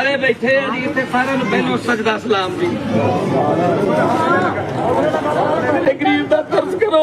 ਸਾਰੇ ਬੈਠੇ ਆ ਜੀ, ਇੱਥੇ ਸਾਰਿਆਂ ਨੂੰ ਪਹਿਲੋਂ ਸਜਦਾ ਸਲਾਮ ਜੀ। ਮੇਰੇ ਗਰੀਬ ਦਾ ਤਰਸ ਕਰੋ।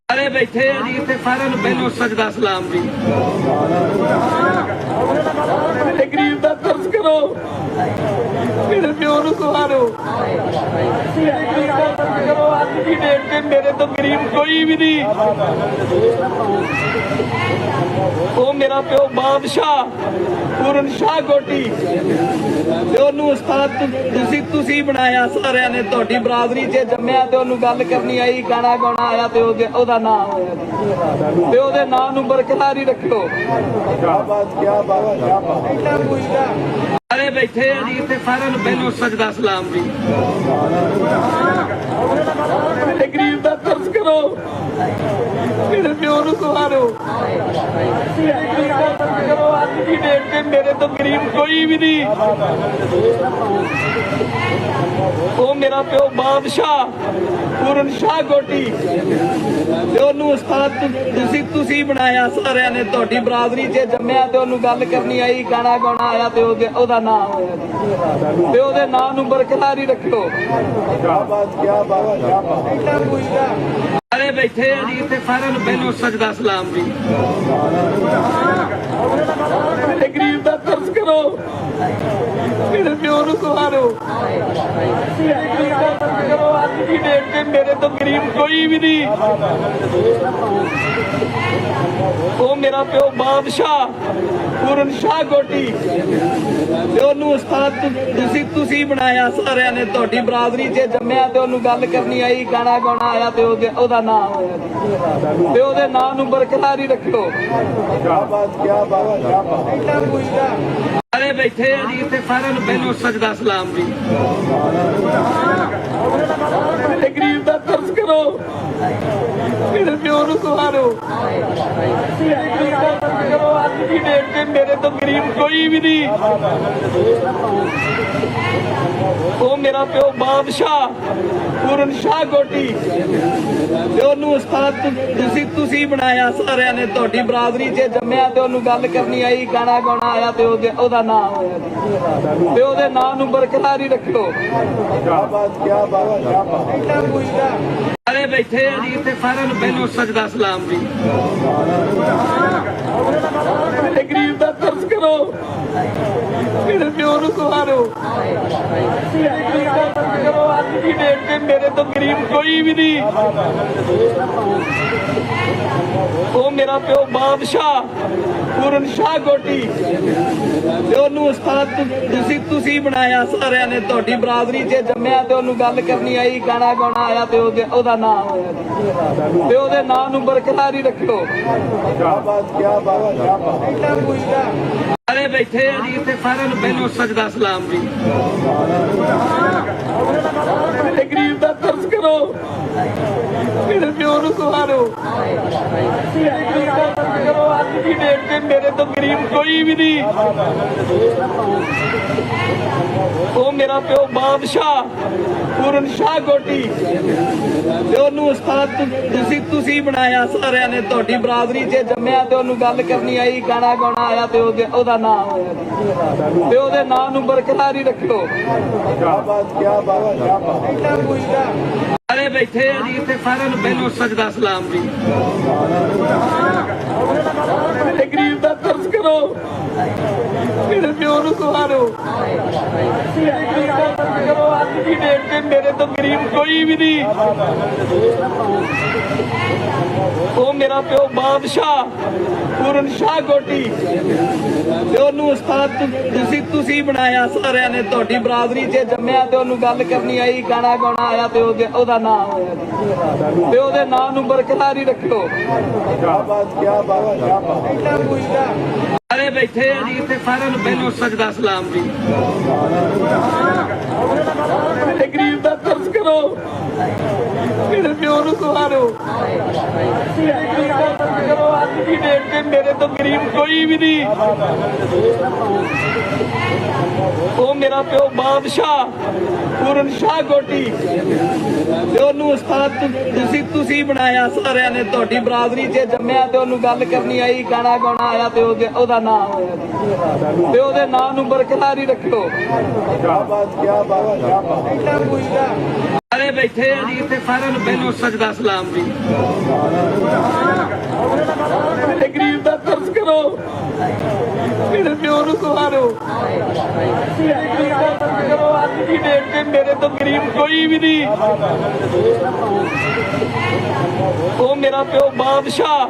ਸਾਰੇ ਆ ਜੀ, ਇੱਥੇ ਸਾਰਿਆਂ ਨੂੰ ਪਹਿਲੋਂ ਸਜਦਾ ਸਲਾਮ ਜੀ। ਮੇਰੇ ਗਰੀਬ ਦਾ ਤਰਸ ਕਰੋ। ਮੇਰੇ ਪਿਓ ਨੂੰ ਸਵਾਰੋ ਮੇਰੇ ਗਰੀਬ ਦਾ ਤਰਸ ਕਰੋ, ਅੱਜ ਦੀ ਡੇਟ ਤੇ ਮੇਰੇ ਤੋਂ ਗਰੀਬ ਕੋਈ ਵੀ ਨਹੀਂ। ਉਹ ਮੇਰਾ ਪਿਓ ਬਾਦਸ਼ਾਹ, ਪੂਰਨ ਸ਼ਾਹ ਗੋਟੀ। ਉਹਨੂੰ ਉਸਤਾਦ ਤੁਸੀਂ ਤੁਸੀਂ ਬਣਾਇਆ ਸਾਰਿਆਂ ਨੇ ਤੁਹਾਡੀ ਬਰਾਦਰੀ 'ਚ ਜੰਮਿਆ ਤੇ ਉਹਨੂੰ ਗੱਲ ਕਰਨੀ ਆਈ, ਗਾਣਾ ਗਾਉਣਾ ਆਇਆ ਤੇ ਉਹਦਾ ਨਾਮ ਹੋਇਆ ਤੇ ਉਹਦੇ ਨਾਮ ਨੂੰ ਬਰਕਰਾਰ ਰੱਖੋ। ਕੀ ਬਾਤ ਕੀ ਬਾਤ ਸਾਰੇ ਬੈਠੇ ਆ ਜੀ ਤੇ ਸਾਰਿਆਂ ਨੂੰ ਪਹਿਲੋਂ ਸਜਦਾ ਸਲਾਮ ਜੀ। ਤੇ ਗਰੀਬ ਦਾ ਤਰਸ ਕਰੋ। ਮੇਰੇ ਪਿਓ ਨੂੰ ਸਵਾਰੋ। ਦੀ ਡੇਟ ਤੇ ਮੇਰੇ ਤੋਂ ਗਰੀਬ ਕੋਈ ਵੀ ਨਹੀਂ। ਉਹ ਮੇਰਾ ਪਿਓ ਬਾਦਸ਼ਾਹ, ਪੂਰਨ ਸ਼ਾਹ ਗੋਟੀ। ਤੇ ਉਹਨੂੰ ਉਸਤਾਦ ਤੁਸੀਂ ਤੁਸੀਂ ਬਣਾਇਆ ਸਾਰਿਆਂ ਨੇ, ਤੁਹਾਡੀ ਬਰਾਦਰੀ 'ਚ ਜੰਮਿਆ ਤੇ ਉਹਨੂੰ ਗੱਲ ਕਰਨੀ ਆਈ, ਗਾਣਾ ਗਾਉਣਾ ਆਇਆ ਤੇ ਉਹਦਾ ਨਾਮ ਹੋਇਆ। ਤੇ ਉਹਦੇ ਨਾਮ ਨੂੰ ਬਰਕਰਾਰ ਹੀ ਰੱਖੋ ਸਾਰੇ ਬੈਠੇ ਆ ਜੀ ਤੇ ਸਾਰਿਆਂ ਨੂੰ ਪਹਿਲੋਂ ਸਜਦਾ ਸਲਾਮ ਜੀ। ਮੇਰੇ ਗਰੀਬ ਦਾ ਤਰਸ ਕਰੋ ਮੇਰੇ ਪਿਓ ਨੂੰ ਸਵਾਰੋ ਮੇਰੇ ਗਰੀਬ ਦਾ ਤਰਸ ਕਰੋ ਅੱਜ ਦੀ ਡੇਟ ਤੇ ਮੇਰੇ ਤੋਂ ਗਰੀਬ ਕੋਈ ਵੀ ਨਹੀਂ ਉਹ ਮੇਰਾ ਪਿਓ ਬਾਦਸ਼ਾਹ ਪੂਰਨ ਸ਼ਾਹ ਗੋਟੀ ਤੇ ਉਹਨੂੰ ਉਸਤਾਦ ਤੁ- ਤੁਸੀਂ ਤੁਸੀਂ ਬਣਾਇਆ ਸਾਰਿਆਂ ਨੇ ਤੁਹਾਡੀ ਬਰਾਦਰੀ 'ਚ ਜੰਮਿਆ ਤੇ ਉਹਨੂੰ ਗੱਲ ਕਰਨੀ ਆਈ ਗਾਣਾ ਗਾਉਣਾ ਆਇਆ ਤੇ ਉਹਦੇ ਉਹਦਾ ਨਾਮ ਹੋਇਆ ਜੀ। ਤੇ ਉਹਦੇ ਨਾਮ ਨੂੰ ਬਰਕਰਾਰ ਹੀ ਰੱਖਿਓ क्या बात क्या बात क्या बात ਸਾਰੇ ਬੈਠੇ ਆ ਜੀ, ਇੱਥੇ ਸਾਰਿਆਂ ਨੂੰ ਪਹਿਲੋਂ ਸਜਦਾ ਸਲਾਮ ਜੀ। ਮੇਰੇ ਗਰੀਬ ਦਾ ਤਰਸ ਕਰੋ। ਮੇਰੇ ਪਿਓ ਨੂੰ ਸਵਾਰੋ। ਗਰੀਬ ਦਾ ਤਰਸ ਕਰੋ। ਅੱਜ ਦੀ ਡੇਟ ਤੇ ਮੇਰੇ ਤੋਂ ਗਰੀਬ ਕੋਈ ਵੀ ਨਹੀਂ। ਉਹ ਮੇਰਾ ਪਿਓ ਬਾਦਸ਼ਾਹ, ਪੂਰਨ ਸ਼ਾਹ ਗੋਟੀ। ਤੇ ਉਹਨੂੰ ਉਸਤਾਦ ਤੁਸੀਂ ਤੁਸੀਂ ਬਣਾਇਆ ਸਾਰਿਆਂ ਨੇ, ਤੁਹਾਡੀ ਬਰਾਦਰੀ 'ਚ ਜੰਮਿਆ ਤੇ ਉਹਨੂੰ ਗੱਲ ਕਰਨੀ ਆਈ, ਗਾਣਾ ਗਾਉਣਾ ਆਇਆ ਤੇ ਉਹਦੇ, ਉਹਦਾ ਨਾਮ ਹੋਇਆ ਤੇ ਉਹਦੇ ਨਾਮ ਨੂੰ ਬਰਕਰਾਰ ਹੀ ਰੱਖਿਓ। ਸਾਰੇ ਬੈਠੇ ਆ ਜੀ, ਇੱਥੇ ਸਾਰਿਆਂ ਨੂੰ ਪਹਿਲੋਂ ਸਜਦਾ ਸਲਾਮ ਜੀ ਗਰੀਬ ਦਾ ਤਰਸ ਕਰੋ। ਨੂੰ ਬਣਾਇਆ, ਸਾਰਿਆਂ ਨੇ ਤੁਹਾਡੀ ਬਰਾਦਰੀ 'ਚ ਜੰਮਿਆ ਤੇ ਉਹਨੂੰ ਗੱਲ ਕਰਨੀ ਆਈ, ਗਾਣਾ ਗਾਉਣਾ ਆਇਆ ਤੇ ਉਹਦਾ ਨਾਮ ਤੇ ਉਹਦੇ ਨਾਮ ਨੂੰ ਬਰਕਰਾਰ ਰੱਖੋ ਸਾਰੇ ਬੈਠੇ ਆ ਜੀ ਤੇ ਸਾਰਿਆਂ ਨੂੰ ਪਹਿਲੋਂ ਸਜਦਾ ਸਲਾਮ ਜੀ ਮੇਰੇ ਗਰੀਬ ਦਾ ਤਰਸ ਕਰੋ। ਮੇਰੇ ਪਿਓ ਨੂੰ ਸਵਾਰੋ। ਅੱਜ ਦੀ ਡੇਟ ਤੇ ਮੇਰੇ ਤੋਂ ਗਰੀਬ ਕੋਈ ਵੀ ਨਹੀਂ ਉਹ ਮੇਰਾ ਪਿਓ ਬਾਦਸ਼ਾਹ, ਪੂਰਨ ਸ਼ਾਹ ਗੋਟੀ। ਤੇ ਉਹਨੂੰ ਉਸਤਾਦ ਤੁਸੀਂ ਤੁਸੀਂ ਬਣਾਇਆ ਸਾਰਿਆਂ ਨੇ, ਤੁਹਾਡੀ ਬਰਾਦਰੀ 'ਚ ਜੰਮਿਆ ਤੇ ਉਹਨੂੰ ਗੱਲ ਕਰਨੀ ਆਈ, ਗਾਣਾ ਗਾਉਣਾ ਆਇਆ ਤੇ ਉਹਦੇ, ਉਹਦਾ ਨਾਮ ਤੇ ਉਹਦੇ ਨਾਮ ਨੂੰ ਬਰਕਰਾਰ ਹੀ ਰੱਖੋ ਕੀ ਬਾਤ ਕੀ ਬਾਤ ਕੀ ਬਾਤ ਸਾਰੇ ਬੈਠੇ ਆ ਜੀ, ਇੱਥੇ ਸਾਰਿਆਂ ਨੂੰ ਪਹਿਲੋਂ ਸਜਦਾ ਸਲਾਮ ਜੀ। ਮੇਰੇ ਗਰੀਬ ਦਾ ਤਰਸ ਕਰੋ। ਮੇਰੇ ਪਿਓ ਨੂੰ ਸਵਾਰੋ ਮੇਰੇ ਗਰੀਬ ਦਾ ਕਰੋ, ਅੱਜ ਦੀ ਡੇਟ ਤੇ ਮੇਰੇ ਤੋਂ ਗਰੀਬ ਕੋਈ ਵੀ ਨਹੀਂ। ਉਹ ਮੇਰਾ ਪਿਓ ਬਾਦਸ਼ਾਹ, ਪੂਰਨ ਸ਼ਾਹ ਗੋਟੀ। ਤੇ ਉਹਨੂੰ ਉਸਤਾਦ ਤੁਸੀਂ ਤੁਸੀਂ ਬਣਾਇਆ ਸਾਰਿਆਂ ਨੇ, ਤੁਹਾਡੀ ਬਰਾਦਰੀ 'ਚ ਜੰਮਿਆ ਤੇ ਉਹਨੂੰ ਗੱਲ ਕਰਨੀ ਆਈ, ਗਾਣਾ ਗਾਉਣਾ ਆਇਆ ਤੇ ਉਹਦੇ, ਉਹਦਾ ਨਾਮ ਤੇ ਉਹਦੇ ਨਾਮ ਨੂੰ ਬਰਕਰਾਰ ਹੀ ਰੱਖੋ ਕੀ ਬਾਤ ਕੀ ਬਾਤ ਕੀ ਬਾਤ ਸਾਰੇ ਬੈਠੇ ਆ ਜੀ, ਇੱਥੇ ਸਾਰਿਆਂ ਨੂੰ ਪਹਿਲੋਂ ਸਜਦਾ ਸਲਾਮ ਜੀ। ਤੇ ਗਰੀਬ ਦਾ ਤਰਸ ਕਰੋ ਮੇਰੇ ਪਿਓ ਨੂੰ ਸਵਾਰੋ ਗਰੀਬ ਦਾ ਤਰਸ ਕਰੋ ਅੱਜ ਦੀ ਡੇਟ ਤੇ ਮੇਰੇ ਤੋਂ ਗਰੀਬ ਕੋਈ ਵੀ ਨਹੀਂ। ਉਹ ਮੇਰਾ ਪਿਓ ਬਾਦਸ਼ਾਹ, ਪੂਰਨ ਸ਼ਾਹ ਕੋਟੀ ਤੇ ਉਹਨੂੰ ਉਸਤਾਦ ਤੁਸੀਂ ਤੁਸੀਂ ਬਣਾਇਆ ਸਾਰਿਆਂ ਨੇ, ਤੁਹਾਡੀ ਬਰਾਦਰੀ 'ਚ ਜੰਮਿਆ ਤੇ ਉਹਨੂੰ ਗੱਲ ਕਰਨੀ ਆਈ, ਗਾਣਾ ਗਾਉਣਾ ਆਇਆ ਤੇ ਉਹਦਾ ਨਾਮ ਹੋਇਆ ਤੇ ਉਹਦੇ ਨਾਮ ਨੂੰ ਬਰਕਰਾਰ ਹੀ ਰੱਖਿਓ। ਸਾਰੇ ਬੈਠੇ ਆ ਜੀ, ਇੱਥੇ ਸਾਰਿਆਂ ਨੂੰ ਪਹਿਲੋਂ ਸਜਦਾ ਸਲਾਮ ਜੀ। ਸਵਾਰੋ ਮੇਰੇ ਪਿਓ ਨੂੰ ਸਵਾਰੋ। ਮੇਰੇ ਗਰੀਬਾਂ ਦਾ ਕਰੋ ਅੱਜ ਦੀ ਡੇਟ ਤੇ ਮੇਰੇ ਤੋਂ ਗਰੀਬ ਕੋਈ ਵੀ ਨਹੀਂ। ਉਹ ਮੇਰਾ ਪਿਓ ਬਾਦਸ਼ਾਹ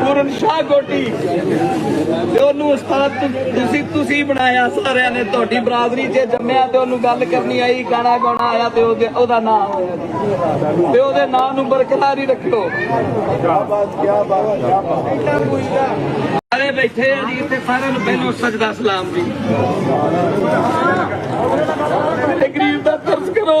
ਪੂਰਨ ਸ਼ਾਹ ਕੋਟੀ ਤੇ ਉਹਨੂੰ ਉਸਤਾਦ ਤੁਸੀਂ ਤੁਸੀਂ ਬਣਾਇਆ ਸਾਰਿਆਂ ਨੇ ਤੁਹਾਡੀ ਬਰਾਦਰੀ 'ਚ ਜੰਮਿਆ ਤੇ ਉਹਨੂੰ ਗੱਲ ਕਰਨੀ ਆਈ ਗਾਣਾ ਗਾਉਣਾ ਆਇਆ ਤੇ ਉਹਦੇ ਉਹਦਾ ਨਾਮ ਹੋਇਆ। ਤੇ ਉਹਦੇ ਨਾਮ ਨੂੰ ਬਰਕਰਾਰ ਹੀ ਰੱਖਿਓ। ਕੀ ਬਾਤ ਕੀ ਬਾਤ ਕੀ ਬਾਤ। ਸਾਰੇ ਬੈਠੇ ਆ ਜੀ, ਇੱਥੇ ਸਾਰਿਆਂ ਨੂੰ ਪਹਿਲੋਂ ਸਜਦਾ ਸਲਾਮ ਜੀ। ਤੇ ਗਰੀਬ ਦਾ ਤਰਸ ਕਰੋ।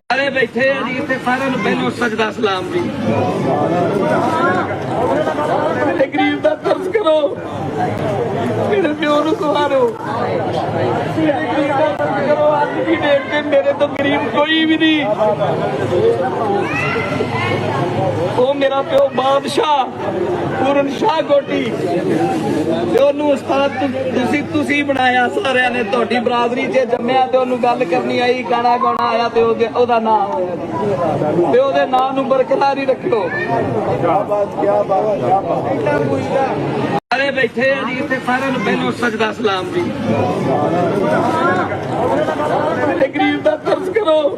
ਸਾਰੇ ਬੈਠੇ ਆ ਜੀ, ਇੱਥੇ ਸਾਰਿਆਂ ਨੂੰ ਪਹਿਲੋਂ ਸਜਦਾ ਸਲਾਮ ਜੀ। ਤੇ ਗਰੀਬ ਦਾ ਤਰਸ ਕਰੋ। ਮੇਰੇ ਪਿਓ ਨੂੰ ਸਵਾਰੋ ਗਰੀਬ ਦਾ ਤਰਸ ਕਰੋ। ਅੱਜ ਦੀ ਡੇਟ ਤੇ ਮੇਰੇ ਤੋਂ ਗਰੀਬ ਕੋਈ ਵੀ ਨਹੀਂ। ਉਹ ਮੇਰਾ ਪਿਓ ਬਾਦਸ਼ਾਹ, ਪੂਰਨ ਸ਼ਾਹ ਕੋਟੀ ਤੇ ਉਹਨੂੰ ਉਸਤਾਦ ਤੁਸੀਂ ਤੁਸੀਂ ਬਣਾਇਆ ਸਾਰਿਆਂ ਨੇ, ਤੁਹਾਡੀ ਬਰਾਦਰੀ 'ਚ ਜੰਮਿਆ ਤੇ ਉਹਨੂੰ ਗੱਲ ਕਰਨੀ ਆਈ, ਗਾਣਾ ਗਾਉਣਾ ਆਇਆ ਤੇ ਉਹਦਾ ਨਾਮ ਹੋਇਆ ਤੇ ਉਹਦੇ ਨਾਮ ਨੂੰ ਬਰਕਰਾਰ ਹੀ ਰੱਖਿਓ। ਸਾਰੇ ਬੈਠੇ ਆ ਜੀ, ਇੱਥੇ ਸਾਰਿਆਂ ਨੂੰ ਪਹਿਲੋਂ ਸਜਦਾ ਸਲਾਮ ਜੀ। ਤੇ ਗਰੀਬ ਦਾ ਤਰਸ ਕਰੋ।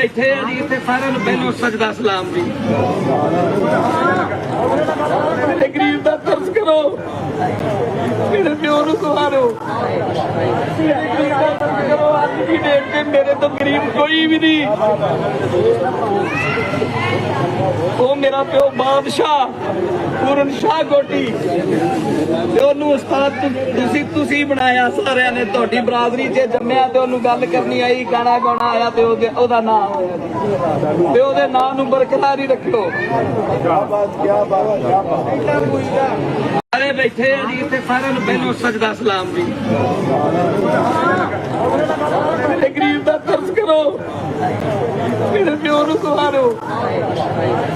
ਬੈਠੇ ਆ ਜੀ, ਇੱਥੇ ਸਾਰਿਆਂ ਨੂੰ ਪਹਿਲੋਂ ਸਜਦਾ ਸਲਾਮ ਜੀ। ਤੇ ਗਰੀਬ ਦਾ ਤਰਸ ਕਰੋ। ਮੇਰੇ ਪਿਓ ਨੂੰ ਸਵਾਰੋ। ਗਰੀਬ ਦਾ ਤਰਸ ਕਰੋ, ਅੱਜ ਦੀ ਡੇਟ ਤੇ ਮੇਰੇ ਤੋਂ ਗਰੀਬ ਕੋਈ ਵੀ ਨਹੀਂ। ਉਹ ਮੇਰਾ ਪਿਓ ਬਾਦਸ਼ਾਹ, ਪੂਰਨ ਸ਼ਾਹ ਕੋਟੀ ਤੇ ਉਹਨੂੰ ਉਸਤਾਦ ਤੁਸੀਂ ਤੁਸੀਂ ਬਣਾਇਆ ਸਾਰਿਆਂ ਨੇ, ਤੁਹਾਡੀ ਬਰਾਦਰੀ 'ਚ ਜੰਮਿਆ ਤੇ ਉਹਨੂੰ ਗੱਲ ਕਰਨੀ ਆਈ, ਗਾਣਾ ਗਾਉਣਾ ਆਇਆ ਤੇ ਉਹਦਾ ਨਾਮ ਹੋਇਆ ਤੇ ਉਹਦੇ ਨਾਮ ਨੂੰ ਬਰਕਰਾਰ ਰੱਖਿਓ। ਸਾਰੇ ਬੈਠੇ ਆ ਜੀ, ਇੱਥੇ ਸਾਰਿਆਂ ਨੂੰ ਪਹਿਲੋਂ ਸਜਦਾ ਸਲਾਮ ਜੀ। ਤੇ ਗਰੀਬ ਦਾ ਤਰਸ ਕਰੋ। ਮੇਰੇ ਪਿਓ ਨੂੰ ਕੁਹਾਰੋ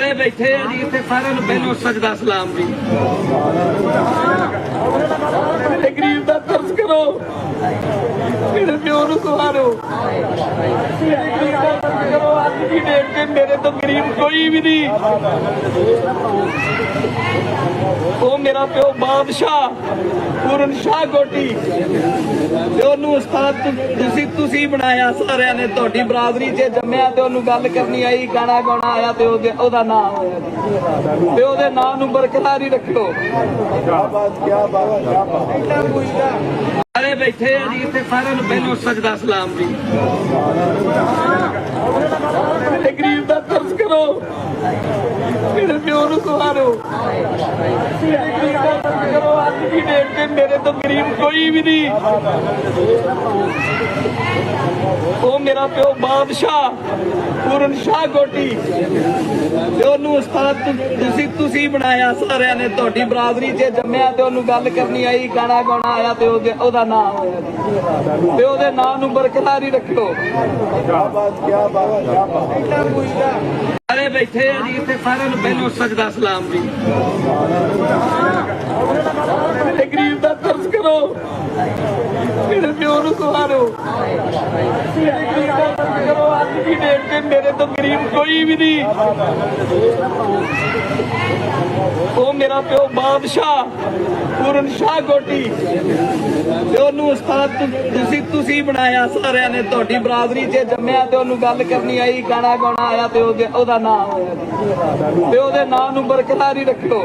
ਸਾਰੇ ਬੈਠੇ ਆ ਜੀ, ਇੱਥੇ ਸਾਰਿਆਂ ਨੂੰ ਪਹਿਲੋਂ ਸਜਦਾ ਸਲਾਮ ਜੀ। ਤੇ ਗਰੀਬ ਦਾ ਤਰਸ ਕਰੋ। ਮੇਰੇ ਪਿਓ ਨੂੰ ਸਵਾਰੋ। ਅੱਜ ਦੀ ਡੇਟ ਤੇ ਮੇਰੇ ਤੋਂ ਗਰੀਬ ਕੋਈ ਵੀ ਨਹੀਂ। ਉਹ ਮੇਰਾ ਪਿਓ ਬਾਦਸ਼ਾਹ ਪੂਰਨ ਸ਼ਾਹ ਗੋਟੀ। ਤੇ ਉਹਨੂੰ ਉਸਤਾਦ ਤੁਸੀਂ ਤੁਸੀਂ ਬਣਾਇਆ ਸਾਰਿਆਂ ਨੇ ਤੁਹਾਡੀ ਬਰਾਦਰੀ 'ਚ ਜੰਮਿਆ ਤੇ ਉਹਨੂੰ ਗੱਲ ਕਰਨੀ ਆਈ ਗਾਣਾ ਗਾਉਣਾ ਆਇਆ ਤੇ ਉਹਦਾ ਨਾਮ ਹੋਇਆ। ਤੇ ਉਹਦੇ ਨਾਮ ਨੂੰ ਬਰਕਰਾਰ ਹੀ ਰੱਖੋ ਕੀ ਬਾਤ ਕੀ ਬਾਤ ਕੀ ਬਾਤ। ਸਾਰੇ ਬੈਠੇ ਆ ਜੀ, ਇੱਥੇ ਸਾਰਿਆਂ ਨੂੰ ਪਹਿਲੋਂ ਸਜਦਾ ਸਲਾਮ ਜੀ। ਮੇਰੇ ਗਰੀਬ ਦਾ ਤਰਸ ਕਰੋ। ਮੇਰੇ ਪਿਓ ਨੂੰ ਸਵਾਰੋ। ਮੇਰੇ ਗਰੀਬ ਦਾ ਤਰਸ ਕਰੋ। ਅੱਜ ਦੀ ਡੇਟ ਤੇ ਮੇਰੇ ਤੋਂ ਗਰੀਬ ਕੋਈ ਵੀ ਨਹੀਂ। ਉਹ ਮੇਰਾ ਪਿਓ ਬਾਦਸ਼ਾਹ, ਪੂਰਨ ਸ਼ਾਹ ਕੋਟੀ। ਤੇ ਉਹਨੂੰ ਉਸਤਾਦ ਤੁਸੀਂ ਤੁਸੀਂ ਬਣਾਇਆ ਸਾਰਿਆਂ ਨੇ, ਤੁਹਾਡੀ ਬਰਾਦਰੀ 'ਚ ਜੰਮਿਆ ਤੇ ਉਹਨੂੰ ਗੱਲ ਕਰਨੀ ਆਈ, ਗਾਣਾ ਗਾਉਣਾ ਆਇਆ ਤੇ ਉਹਦਾ ਨਾਮ ਹੋਇਆ ਤੇ ਉਹਦੇ ਨਾਮ ਨੂੰ ਬਰਕਰਾਰ ਰੱਖੋ ਕੀ ਬਾਤ ਕੀ ਬਾਤ ਕੀ ਬਾਤ ਸਾਰੇ ਬੈਠੇ ਆ ਜੀ, ਇੱਥੇ ਸਾਰਿਆਂ ਨੂੰ ਪਹਿਲੋਂ ਸਜਦਾ ਸਲਾਮ ਜੀ। ਤੇ ਗਰੀਬ ਦਾ ਤਰਸ ਕਰੋ। ਮੇਰੇ ਪਿਓ ਨੂੰ ਸਵਾਰੋ ਮੇਰੇ ਗਰੀਬ ਦਾ ਤਰਸ ਕਰੋ ਅੱਜ ਦੀ ਡੇਟ ਤੇ ਮੇਰੇ ਤੋਂ ਗਰੀਬ ਕੋਈ ਵੀ ਨਹੀਂ ਉਹ ਮੇਰਾ ਪਿਓ ਬਾਦਸ਼ਾਹ ਪੂਰਨ ਸ਼ਾਹ ਗੋਟੀ ਤੇ ਉਹਨੂੰ ਉਸਤਾਦ ਤੁ- ਤੁਸੀਂ ਤੁਸੀਂ ਬਣਾਇਆ ਸਾਰਿਆਂ ਨੇ ਤੁਹਾਡੀ ਬਰਾਦਰੀ 'ਚ ਜੰਮਿਆ ਤੇ ਉਹਨੂੰ ਗੱਲ ਕਰਨੀ ਆਈ ਗਾਣਾ ਗਾਉਣਾ ਆਇਆ ਤੇ ਉਹਦੇ ਉਹਦਾ ਨਾਮ ਹੋਇਆ ਜੀ। ਤੇ ਉਹਦੇ ਨਾਮ ਨੂੰ ਬਰਕਰਾਰ ਹੀ ਰੱਖੋ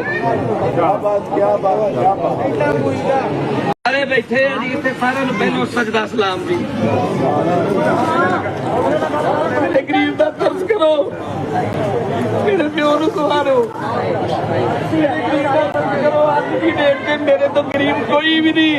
क्या बात क्या बात क्या बात ਸਾਰੇ ਬੈਠੇ ਆ ਜੀ, ਇੱਥੇ ਸਾਰਿਆਂ ਨੂੰ ਪਹਿਲੋਂ ਸਜਦਾ ਸਲਾਮ ਜੀ। ਮੇਰੇ ਗਰੀਬ ਦਾ ਤਰਸ ਕਰੋ। ਮੇਰੇ ਪਿਓ ਨੂੰ ਸਵਾਰੋ। ਮੇਰੇ ਗਰੀਬ ਦਾ ਤਰਸ ਕਰੋ, ਅੱਜ ਦੀ ਡੇਟ ਤੇ ਮੇਰੇ ਤੋਂ ਗਰੀਬ ਕੋਈ ਵੀ ਨਹੀਂ।